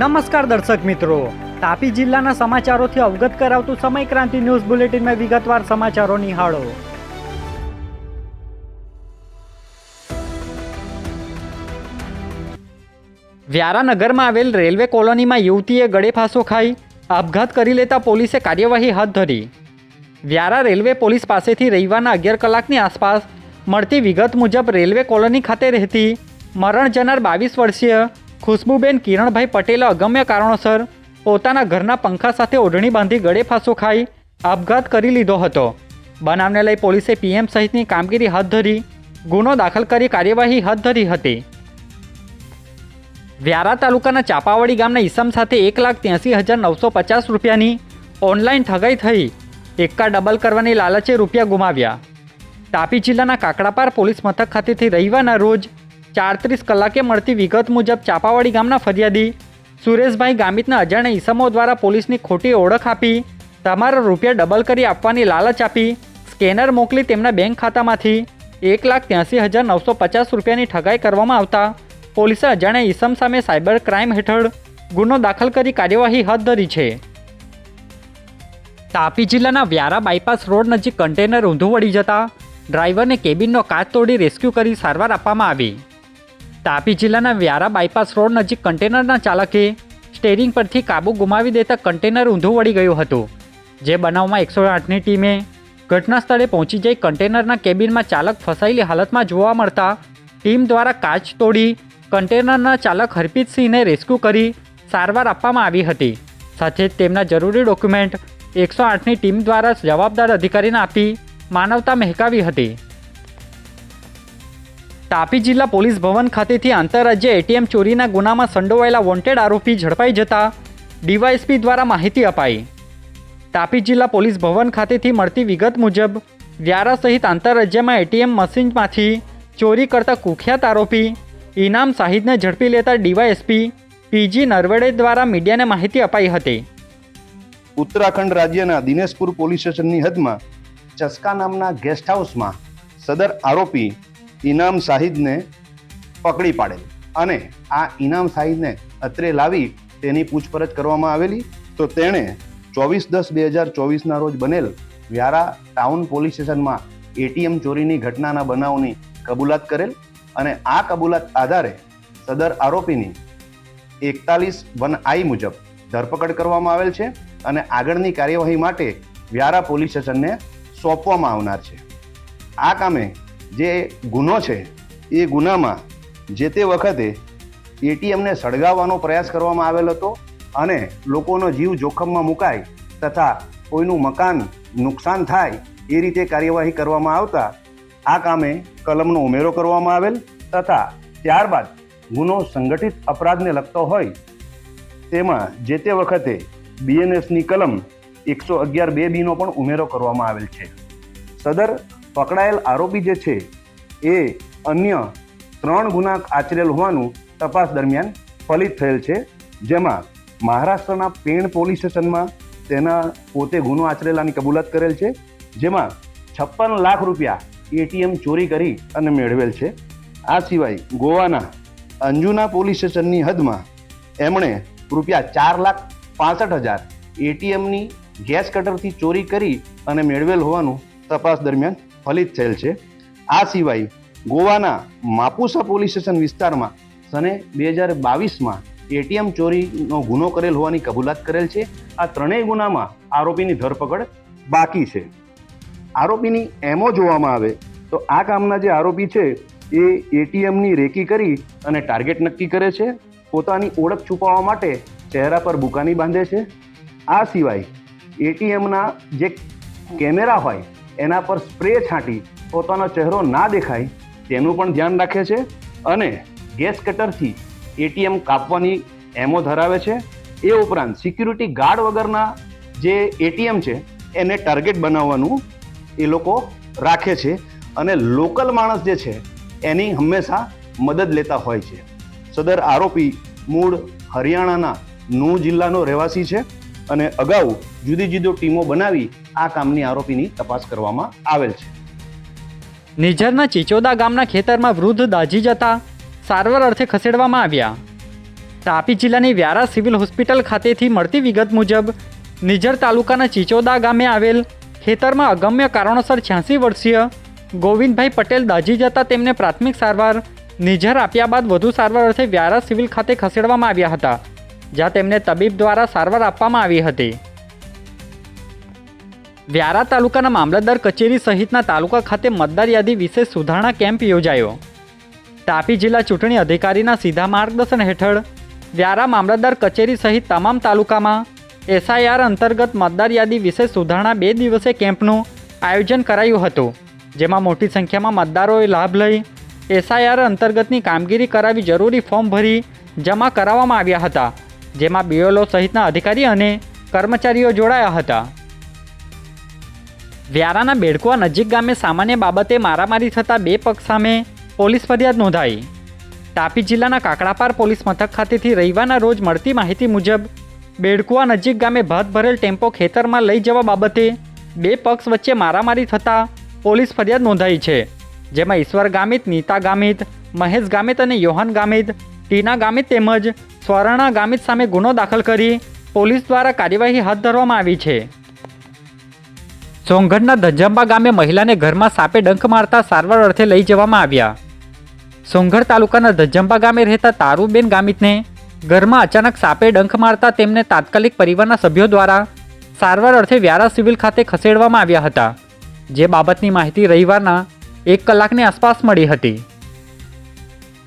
નમસ્કાર દર્શક મિત્રો. તાપી જિલ્લાના સમાચારોથી અવગત કરાવતું સમય ક્રાંતિ ન્યૂઝ બુલેટિનમાં વિગતવાર સમાચારો નિહાળો. વ્યારાનગરમાં આવેલ રેલવે કોલોનીમાં યુવતીએ ગળે ફાંસો ખાઈ આપઘાત કરી લેતા પોલીસે કાર્યવાહી હાથ ધરી. વ્યારા રેલવે પોલીસ પાસેથી રવિવારના અગિયાર કલાકની આસપાસ મળતી વિગત મુજબ રેલવે કોલોની ખાતે રહેતી મરણ જનાર બાવીસ વર્ષીય ખુશ્બુબેન કિરણભાઈ પટેલે અગમ્ય કારણોસર પોતાના ઘરના પંખા સાથે ઓઢણી બાંધી ગળે ફાંસો ખાઈ આપઘાત કરી લીધો હતો. બનાવને લઈ પોલીસે પીએમ સહિતની કામગીરી હાથ ધરી, ગુનો દાખલ કરી કાર્યવાહી હાથ ધરી હતી. વ્યારા તાલુકાના ચાપાવાડી ગામના ઈસમ સાથે એક લાખ ત્યાંસી હજાર નવસો પચાસ રૂપિયાની ઓનલાઈન ઠગાઈ થઈ, એક્કા ડબલ કરવાની લાલચે રૂપિયા ગુમાવ્યા. તાપી જિલ્લાના કાકડાપાર પોલીસ મથક ખાતેથી રવિવારના રોજ ચારત્રીસ કલાકે મળતી વિગત મુજબ ચાપાવાડી ગામના ફરિયાદી સુરેશભાઈ ગામિતના અજાણ્યા ઈસમો દ્વારા પોલીસની ખોટી ઓળખ આપી, તમારા રૂપિયા ડબલ કરી આપવાની લાલચ આપી, સ્કેનર મોકલી તેમના બેંક ખાતામાંથી એક લાખ ત્યાંસી હજાર નવસો પચાસ રૂપિયાની ઠગાઈ કરવામાં આવતા, પોલીસે અજાણ્યા ઈસમ સામે સાયબર ક્રાઇમ હેઠળ ગુનો દાખલ કરી કાર્યવાહી હાથ ધરી છે. તાપી જિલ્લાના વ્યારા બાયપાસ રોડ નજીક કન્ટેનર ઊંધું વળી જતા ડ્રાઈવરને કેબિનનો કાચ તોડી રેસ્ક્યુ કરી સારવાર આપવામાં આવી. તાપી જિલ્લાના વ્યારા બાયપાસ રોડ નજીક કન્ટેનરના ચાલકે સ્ટેરિંગ પરથી કાબુ ગુમાવી દેતા કન્ટેનર ઊંધું વળી ગયું હતું. જે બનાવમાં એકસો આઠની ટીમે ઘટના સ્થળે પહોંચી જઈ કન્ટેનરના કેબિનમાં ચાલક ફસાયેલી હાલતમાં જોવા મળતા ટીમ દ્વારા કાચ તોડી કન્ટેનરના ચાલક હરપીતસિંહને રેસ્ક્યુ કરી સારવાર આપવામાં આવી હતી. સાથે જ તેમના જરૂરી ડોક્યુમેન્ટ એકસો આઠની ટીમ દ્વારા જવાબદાર અધિકારીને આપી માનવતા મહેકાવી હતી. તાપી જિલ્લા પોલીસ ભવન ખાતેથી આંતરરાજ્ય એટીએમ ચોરીના ગુનામાં સંડોવાયેલા વોન્ટેડ આરોપી ઝડપાઈ જતા ડીવાયએસપી દ્વારા માહિતી અપાઈ. તાપી જિલ્લા પોલીસ ભવન ખાતેથી મળતી વિગત મુજબ, વ્યારા સહિત આંતરરાજ્યમાં એટીએમ મશીનમાંથી ચોરી કરતા કુખ્યાત આરોપી ઇનામ શાહિદને ઝડપી લેતા ડીવાયએસપી પીજી નરવડે દ્વારા મીડિયાને માહિતી અપાઈ હતી. ઉત્તરાખંડ રાજ્યના દિનેશપુર પોલીસ સ્ટેશનની હદમાં ચસ્કા નામના ગેસ્ટ હાઉસમાં સદર આરોપી ઇનામ શાહિદને પકડી પાડેલ. અને આ ઇનામ શાહિદને અત્રે લાવી તેની પૂછપરછ કરવામાં આવેલી. તો તેણે ચોવીસ દસ બે હજાર ચોવીસના રોજ બનેલ વ્યારા ટાઉન પોલીસ સ્ટેશનમાં એટીએમ ચોરીની ઘટનાના બનાવની કબૂલાત કરેલ અને આ કબૂલાત આધારે સદર આરોપીની એકતાલીસ વન આઈ મુજબ ધરપકડ કરવામાં આવેલ છે અને આગળની કાર્યવાહી માટે વ્યારા પોલીસ સ્ટેશનને સોંપવામાં આવનાર છે. આ કામે જે ગુનો છે, એ ગુનામાં જે તે વખતે એટીએમને સળગાવવાનો પ્રયાસ કરવામાં આવેલ હતો અને લોકોનો જીવ જોખમમાં મુકાય તથા કોઈનું મકાન નુકસાન થાય એ રીતે કાર્યવાહી કરવામાં આવતા, આ કામે કલમનો ઉમેરો કરવામાં આવેલ તથા ત્યારબાદ ગુનો સંગઠિત અપરાધને લગતો હોય તેમાં જે તે વખતે બીએનએસની કલમ એકસો અગિયાર બે બીનો પણ ઉમેરો કરવામાં આવેલ છે. સદર પકડાયેલ આરોપી જે છે, એ અન્ય ત્રણ ગુના આચરેલ હોવાનું તપાસ દરમિયાન ફલિત થયેલ છે. જેમાં મહારાષ્ટ્રના પેણ પોલીસ સ્ટેશનમાં તેના પોતે ગુનો આચરેલાની કબૂલાત કરેલ છે. જેમાં છપ્પન લાખ રૂપિયા એટીએમ ચોરી કરી અને મેળવેલ છે. આ સિવાય ગોવાના અંજુના પોલીસ સ્ટેશનની હદમાં એમણે રૂપિયા ચાર લાખ પાસઠ હજાર એટીએમની ગેસ કટરથી ચોરી કરી અને મેળવેલ હોવાનું તપાસ દરમિયાન ફલિત થયેલ છે. આ સિવાય ગોવાના માપુસા પોલીસ સ્ટેશન વિસ્તારમાં સને બે હજાર બાવીસમાં એટીએમ ચોરીનો ગુનો કરેલ હોવાની કબૂલાત કરેલ છે. આ ત્રણેય ગુનામાં આરોપીની ધરપકડ બાકી છે. આરોપીની એમો જોવામાં આવે તો આ કામના જે આરોપી છે એ એટીએમની રેકી કરી અને ટાર્ગેટ નક્કી કરે છે. પોતાની ઓળખ છુપાવવા માટે ચહેરા પર બુકાની બાંધે છે. આ સિવાય એટીએમના જે કેમેરા હોય એના પર સ્પ્રે છાંટી પોતાનો ચહેરો ના દેખાય તેનું પણ ધ્યાન રાખે છે અને ગેસ કટરથી એટીએમ કાપવાની એમો ધરાવે છે. એ ઉપરાંત સિક્યુરિટી ગાર્ડ વગરના જે એટીએમ છે, એને ટાર્ગેટ બનાવવાનું એ લોકો રાખે છે અને લોકલ માણસ જે છે, એની હંમેશા મદદ લેતા હોય છે. સદર આરોપી મૂળ હરિયાણાના નૂ જિલ્લાનો રહેવાસી છે. અને અગાઉ જુદી જુદી ટીમો બનાવી આ કામની આરોપીની તપાસ કરવામાં આવેલ છે. નિઝરના ચિચોદા ગામના ખેતરમાં વૃદ્ધ દાઝી જતા સારવાર અર્થે ખસેડવામાં આવ્યા. તાપી જિલ્લાની વ્યારા સિવિલ હોસ્પિટલ ખાતેથી મળતી વિગત મુજબ, નિઝર તાલુકાના ચિચોદા ગામે આવેલ ખેતરમાં અગમ્ય કારણોસર છ્યાસી વર્ષીય ગોવિંદભાઈ પટેલ દાઝી જતા તેમને પ્રાથમિક સારવાર, નિઝર આપ્યા બાદ વધુ સારવાર અર્થે વ્યારા સિવિલ ખાતે ખસેડવામાં આવ્યા હતા. જ્યાં તેમને તબીબ દ્વારા સારવાર આપવામાં આવી હતી. વ્યારા તાલુકાના મામલતદાર કચેરી સહિતના તાલુકા ખાતે મતદાર યાદી વિશેષ સુધારણા કેમ્પ યોજાયો. તાપી જિલ્લા ચૂંટણી અધિકારીના સીધા માર્ગદર્શન હેઠળ વ્યારા મામલતદાર કચેરી સહિત તમામ તાલુકામાં એસઆઈઆર અંતર્ગત મતદાર યાદી વિશેષ સુધારણા બે દિવસે કેમ્પનું આયોજન કરાયું હતું, જેમાં મોટી સંખ્યામાં મતદારોએ લાભ લઈ એસઆઈઆર અંતર્ગતની કામગીરી કરાવી જરૂરી ફોર્મ ભરી જમા કરાવવામાં આવ્યા હતા. જેમાં બીઓલો સહિતના અધિકારી અને કર્મચારીઓ જોડાયા હતા. વ્યારાના બેડકુવા નજીક ગામે સામાન્ય બાબતે મારામારી થતાં બે પક્ષ સામે પોલીસ ફરિયાદ નોંધાઈ. તાપી જિલ્લાના કાકડાપાર પોલીસ મથક ખાતેથી રવિવારના રોજ મળતી માહિતી મુજબ, બેડકુવા નજીક ગામે ભાત ભરેલ ટેમ્પો ખેતરમાં લઈ જવા બાબતે બે પક્ષ વચ્ચે મારામારી થતાં પોલીસ ફરિયાદ નોંધાઈ છે, જેમાં ઈશ્વર ગામિત, નીતા ગામિત, મહેશ ગામિત અને યોહન ગામિત, ટીના ગામિત તેમજ સ્વર્ણા ગામિત સામે ગુનો દાખલ કરી પોલીસ દ્વારા કાર્યવાહી હાથ ધરવામાં આવી છે. સોંગઢના ધજંબા ગામે મહિલાને ઘરમાં સાપે ડંખ મારતા સારવાર અર્થે લઈ જવામાં આવ્યા. સોંગઢ તાલુકાના ધજંબા ગામે રહેતા તારુબેન ગામિતને ઘરમાં અચાનક સાપે ડંખ મારતા તેમને તાત્કાલિક પરિવારના સભ્યો દ્વારા સારવાર અર્થે વ્યારા સિવિલ ખાતે ખસેડવામાં આવ્યા હતા. જે બાબતની માહિતી રવિવારના એક કલાકની આસપાસ મળી હતી.